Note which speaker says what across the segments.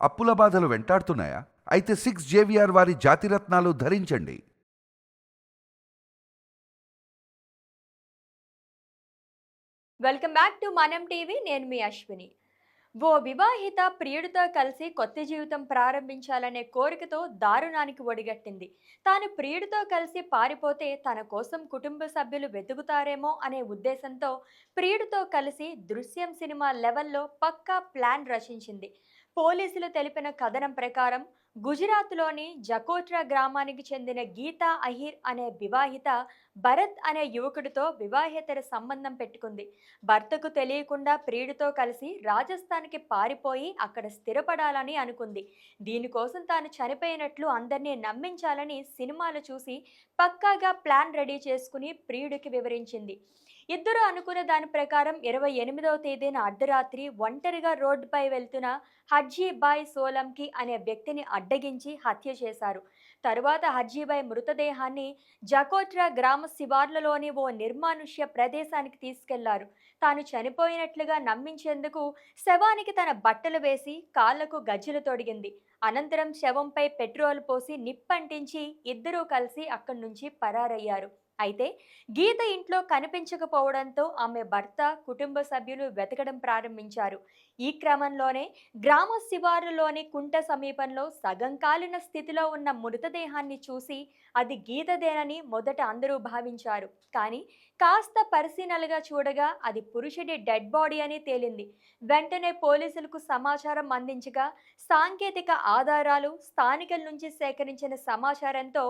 Speaker 1: అప్పుల బాధలు వెంటాడుతున్నాయా? అయితే సిక్స్ జేవిఆర్ వారి జాతిరత్నాలు ధరించండి.
Speaker 2: Welcome back to Manam TV నేను మీ అశ్విని. ఓ వివాహిత ప్రియుడితో కలిసి కొత్త జీవితం ప్రారంభించాలనే కోరికతో దారుణానికి ఒడిగట్టింది. తాను ప్రియుడితో కలిసి పారిపోతే తన కోసం కుటుంబ సభ్యులు వెతుకుతారేమో అనే ఉద్దేశంతో ప్రియుడితో కలిసి దృశ్యం సినిమా లెవెల్లో పక్కా ప్లాన్ రచించింది. పోలీసులు తెలిపిన కథనం ప్రకారం గుజరాత్లోని జకోట్రా గ్రామానికి చెందిన గీతా అహిర్ అనే వివాహిత భరత్ అనే యువకుడితో వివాహేతర సంబంధం పెట్టుకుంది. భర్తకు తెలియకుండా ప్రియుడితో కలిసి రాజస్థాన్కి పారిపోయి అక్కడ స్థిరపడాలని అనుకుంది. దీనికోసం తాను చనిపోయినట్లు అందరినీ నమ్మించాలని సినిమాలు చూసి పక్కాగా ప్లాన్ రెడీ చేసుకుని ప్రియుడికి వివరించింది. ఇద్దరు అనుకున్న దాని ప్రకారం ఇరవై ఎనిమిదవ తేదీన అర్ధరాత్రి ఒంటరిగా రోడ్డుపై వెళ్తున్న హజ్జీబాయ్ సోలంకి అనే వ్యక్తిని అడ్డగించి హత్య చేశారు. తరువాత హజ్జీబాయ్ మృతదేహాన్ని జకోట్రా గ్రామ శివార్లలోని ఓ నిర్మానుష్య ప్రదేశానికి తీసుకెళ్ళారు. తాను చనిపోయినట్లుగా నమ్మించేందుకు శవానికి తన బట్టలు వేసి కాళ్ళకు గజ్జలు తొడిగింది. అనంతరం శవంపై పెట్రోల్ పోసి నిప్పంటించి ఇద్దరూ కలిసి అక్కడి నుంచి పరారయ్యారు. అయితే గీత ఇంట్లో కనిపించకపోవడంతో ఆమె భర్త కుటుంబ సభ్యులు వెతకడం ప్రారంభించారు. ఈ క్రమంలోనే గ్రామ శివారులోని కుంట సమీపంలో సగం కాలిన స్థితిలో ఉన్న మృతదేహాన్ని చూసి అది గీతదేనని మొదట అందరూ భావించారు. కానీ కాస్త పరిశీలనలుగా చూడగా అది పురుషుడి డెడ్ బాడీ అని తేలింది. వెంటనే పోలీసులకు సమాచారం అందించగా సాంకేతిక ఆధారాలు స్థానికుల నుంచి సేకరించిన సమాచారంతో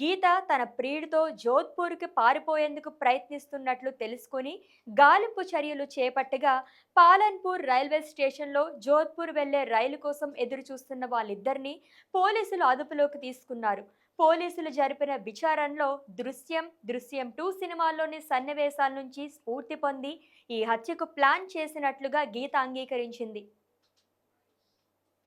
Speaker 2: గీత తన ప్రియుడితో జోధ్పూర్ ఊరికి పారిపోయేందుకు ప్రయత్నిస్తున్నట్లు తెలుసుకుని గాలింపు చర్యలు చేపట్టగా పాలన్పూర్ రైల్వే స్టేషన్లో జోధ్పూర్ వెళ్ళే రైలు కోసం ఎదురుచూస్తున్న వాళ్ళిద్దరినీ పోలీసులు అదుపులోకి తీసుకున్నారు. పోలీసులు జరిపిన విచారణలో దృశ్యం దృశ్యం టూ సినిమాల్లోని సన్నివేశాల నుంచి స్ఫూర్తి పొంది ఈ హత్యకు ప్లాన్ చేసినట్లుగా గీత అంగీకరించింది.